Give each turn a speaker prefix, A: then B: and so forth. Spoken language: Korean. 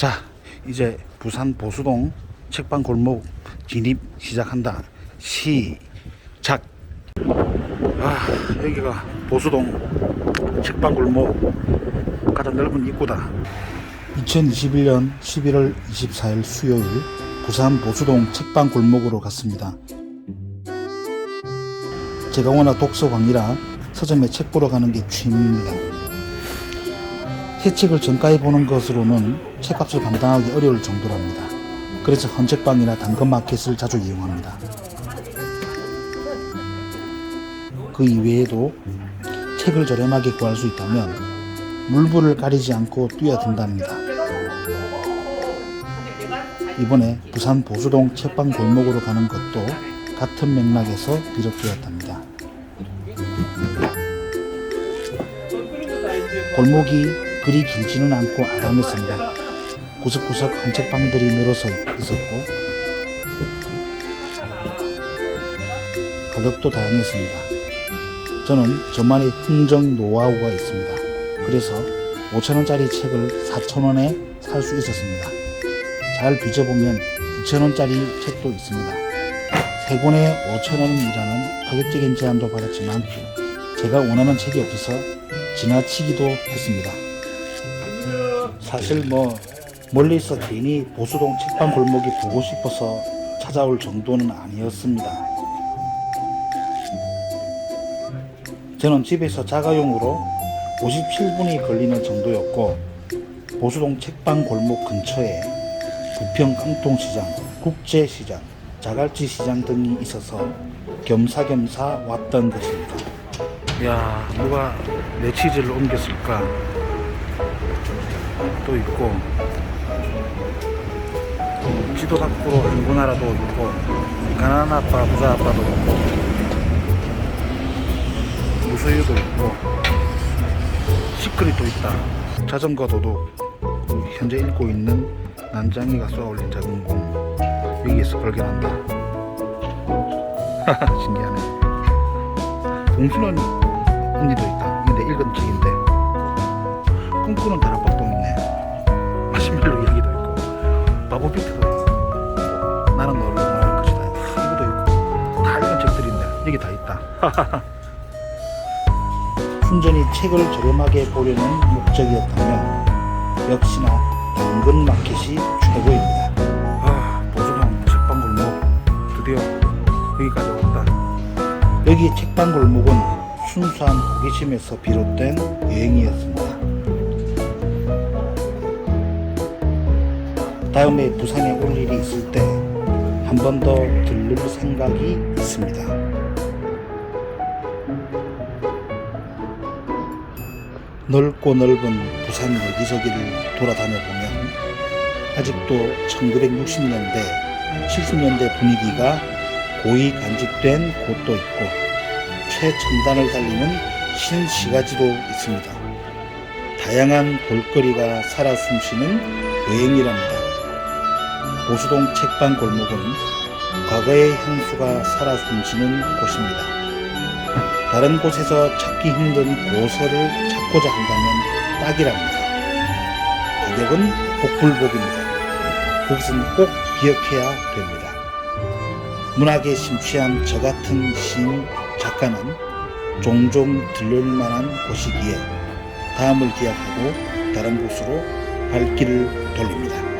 A: 자, 이제 부산 보수동 책방 골목 진입 시작한다. 시작. 아, 여기가 보수동 책방 골목 가장 넓은 입구다. 2021년 11월 24일 수요일 부산 보수동 책방 골목으로 갔습니다. 제가 워낙 독서광이라 서점에 책 보러 가는 게 취미입니다. 새 책을 정가에 보는 것으로는 책값을 감당하기 어려울 정도랍니다. 그래서 헌책방이나 당근마켓을 자주 이용합니다. 그 이외에도 책을 저렴하게 구할 수 있다면 물불을 가리지 않고 뛰어든답니다. 이번에 부산 보수동 책방 골목으로 가는 것도 같은 맥락에서 비롯되었답니다. 골목이 그리 길지는 않고 아담했습니다. 구석구석 한책방들이 늘어서 있었고 가격도 다양했습니다. 저는 저만의 흥정 노하우가 있습니다. 그래서 5천원짜리 책을 4천원에 살 수 있었습니다. 잘 뒤져보면 2천원짜리 책도 있습니다. 세 권에 5천원이라는 파격적인 제안도 받았지만 제가 원하는 책이 없어서 지나치기도 했습니다. 사실 뭐 멀리서 괜히 보수동 책방 골목이 보고 싶어서 찾아올 정도는 아니었습니다. 저는 집에서 자가용으로 57분이 걸리는 정도였고 보수동 책방 골목 근처에 부평 깡통시장, 국제시장, 자갈치 시장 등이 있어서 겸사겸사 왔던 것입니다. 야 누가 내 치즈를 옮겼을까? 또 있고 지도 밖으로 인구나라도 있고 가난한 아빠 부자 아빠도 있고 무소유도 있고 시크릿도 있다. 자전거 도둑 현재 읽고 있는 난장이가 쏘아올린 작은 공 여기에서 발견한다. 신기하네. 봉순은 언니도 있다. 근데 읽은 책인데. 꿈꾸는 마 시멜로 이야기도 있고 바보 비트도 있고 나는 너를 원하는 것이다. 이거도 있고 다 읽은 책들인데 여기 다 있다. 순전히 책을 저렴하게 보려는 목적이었다면 역시나 당근 마켓이 최고입니다. 아 보수동 책방 골목 드디어 여기까지 왔다. 여기 책방 골목은 순수한 호기심에서 비롯된 여행이었습니다 다음에 부산에 올 일이 있을 때 한 번 더 들를 생각이 있습니다. 넓고 넓은 부산 여기저기를 돌아다녀 보면 아직도 1960년대, 70년대 분위기가 고이 간직된 곳도 있고 최첨단을 달리는 신시가지도 있습니다. 다양한 볼거리가 살아 숨쉬는 여행이랍니다. 보수동 책방 골목은 과거의 향수가 살아 숨쉬는 곳입니다. 다른 곳에서 찾기 힘든 고서를 찾고자 한다면 딱이랍니다. 가격은 복불복입니다. 그것은 꼭 기억해야 됩니다. 문학에 심취한 저 같은 시인, 작가는 종종 들를 만한 곳이기에 다음을 기약하고 다른 곳으로 발길을 돌립니다.